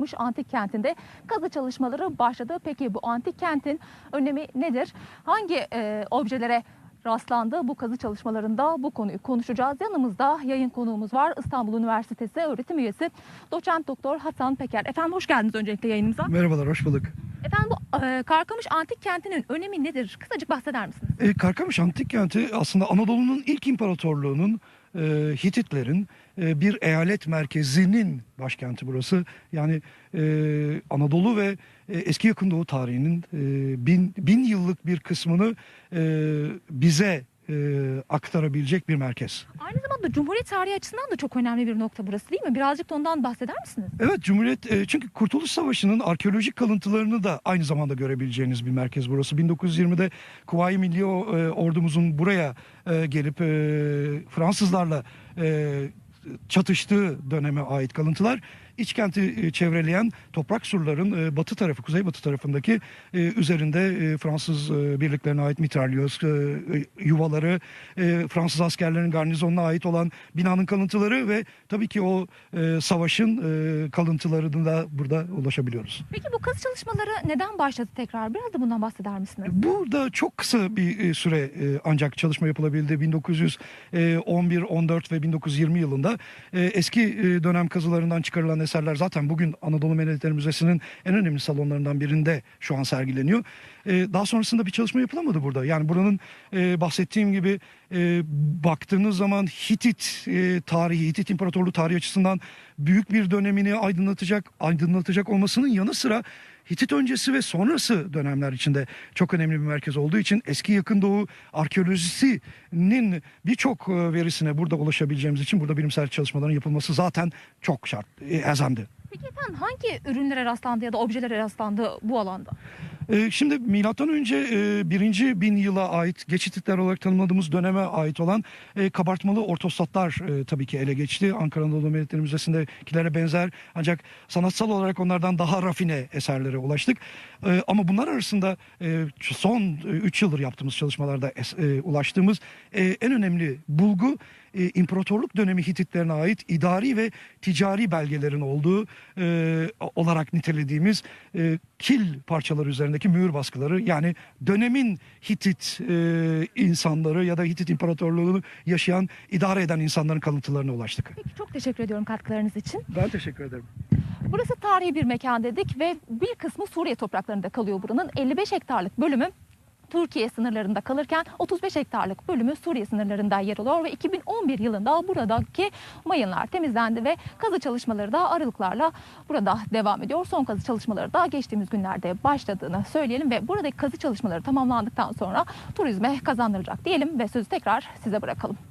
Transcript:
Mış antik kentinde kazı çalışmaları başladı. Peki bu antik kentin önemi nedir? Hangi e, objelere rastlandı bu kazı çalışmalarında bu konuyu konuşacağız. Yanımızda yayın konuğumuz var. İstanbul Üniversitesi öğretim üyesi doçent doktor Hasan Peker. Efendim hoş geldiniz öncelikle yayınımıza. Merhabalar, hoş bulduk. Efendim bu e, Karkamış antik kentinin önemi nedir? Kısacık bahseder misiniz? E, Karkamış Antik Kenti aslında Anadolu'nun ilk imparatorluğunun e, Hititlerin e, bir eyalet merkezinin başkenti burası. Yani e, Anadolu ve e, eski yakın doğu tarihinin e, bin, bin yıllık bir kısmını e, bize e, aktarabilecek bir merkez. Aynı zamanda Cumhuriyet tarihi açısından da çok önemli bir nokta burası değil mi? Birazcık da ondan bahseder misiniz? Evet Cumhuriyet e, çünkü Kurtuluş Savaşı'nın arkeolojik kalıntılarını da aynı zamanda görebileceğiniz bir merkez burası. 1920'de Kuvayi Milli e, Ordumuzun buraya e, gelip Fransızlarla çatıştığı döneme ait kalıntılar. İç kenti e, çevreleyen toprak surların e, batı tarafı, kuzeybatı tarafındaki e, üzerinde Fransız birliklerine ait mitralyöz yuvaları, Fransız askerlerinin garnizonuna ait olan binanın kalıntıları ve tabii ki o savaşın kalıntılarını da burada ulaşabiliyoruz. Peki bu kazı çalışmaları neden başladı tekrar? Biraz da bundan bahseder misiniz? Burada çok kısa bir süre ancak çalışma yapılabildi. 1911, 14 ve 1920 yılında eski dönem kazılarından çıkarılan eserler zaten bugün Anadolu Medeniyetleri Müzesi'nin en önemli salonlarından birinde şu an sergileniyor. E, Daha sonrasında bir çalışma yapılamadı burada. Yani buranın e, bahsettiğim gibi e, baktığınız zaman Hitit e, tarihi, Hitit İmparatorluğu tarihi açısından büyük bir dönemini aydınlatacak, aydınlatacak olmasının yanı sıra Hitit öncesi ve sonrası dönemler içinde çok önemli bir merkez olduğu için eski yakın doğu arkeolojisinin birçok e, verisine burada ulaşabileceğimiz için burada bilimsel çalışmaların yapılması zaten çok şart, e, elzemdi. Peki efendim hangi ürünlere rastlandı ya da objelere rastlandı bu alanda? Ee, Şimdi milattan önce e, birinci bin yıla ait geçitler olarak tanımladığımız döneme ait olan e, kabartmalı ortostatlar e, tabii ki ele geçti. Ankara Anadolu Medeniyetleri Müzesi'ndekilere benzer ancak sanatsal olarak onlardan daha rafine eserlere ulaştık. Ama bunlar arasında son 3 yıldır yaptığımız çalışmalarda ulaştığımız en önemli bulgu e, imparatorluk dönemi Hititlerine ait idari ve ticari belgelerin olduğu e, olarak nitelediğimiz e, kil parçaları üzerindeki mühür baskıları yani dönemin Hitit e, insanları ya da Hitit İmparatorluğunu yaşayan idare eden insanların kalıntılarına ulaştık. Peki çok teşekkür ediyorum katkılarınız için. Ben teşekkür ederim. Burası tarihi bir mekan dedik ve bir kısmı Suriye topraklarında kalıyor buranın. 55 hektarlık bölümü Türkiye sınırlarında kalırken 35 hektarlık bölümü Suriye sınırlarında yer alıyor ve 2011 yılında buradaki mayınlar temizlendi ve kazı çalışmaları da aralıklarla burada devam ediyor. Son kazı çalışmaları da geçtiğimiz günlerde başladığını söyleyelim ve buradaki kazı çalışmaları tamamlandıktan sonra turizme kazandıracak diyelim ve sözü tekrar size bırakalım.